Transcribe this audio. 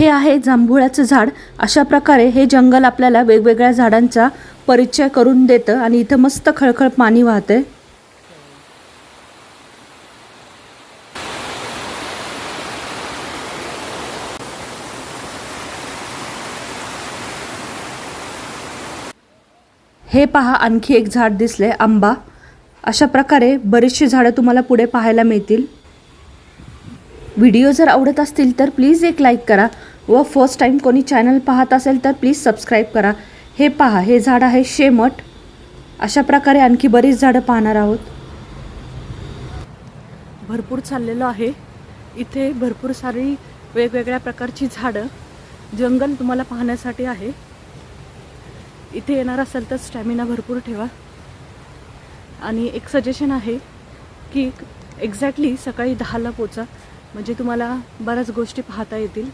हे आहे जांभुळाचं झाड. अशा प्रकारे हे जंगल आपल्याला वेगवेगळ्या झाडांचा परिचय करून देतं आणि इथं मस्त खळखळ पाणी वाहते हे पहा आणखी एक झाड दिसले आंबा. अशा प्रकारे बरीचशी झाडं तुम्हाला पुढे पाहायला मिळतील. व्हिडिओ जर आवडत असतील तर प्लीज एक लाईक करा. व फर्स्ट टाईम कोणी चॅनल पाहत असेल तर प्लीज सबस्क्राईब करा. हे पहा हे झाड आहे शेमट. अशा प्रकारे आणखी बरीच झाडं पाहणार आहोत. भरपूर चाललेलो आहे. इथे भरपूर सारी वेगवेगळ्या प्रकारची झाडं. जंगल तुम्हाला पाहण्यासाठी आहे. इथे येणार असेल तर स्टॅमिना भरपूर ठेवा. आणि एक सजेशन आहे की एक्झॅक्टली सकाळी दहाला पोचा. म्हणजे तुम्हाला बऱ्याच गोष्टी पाहता येतील.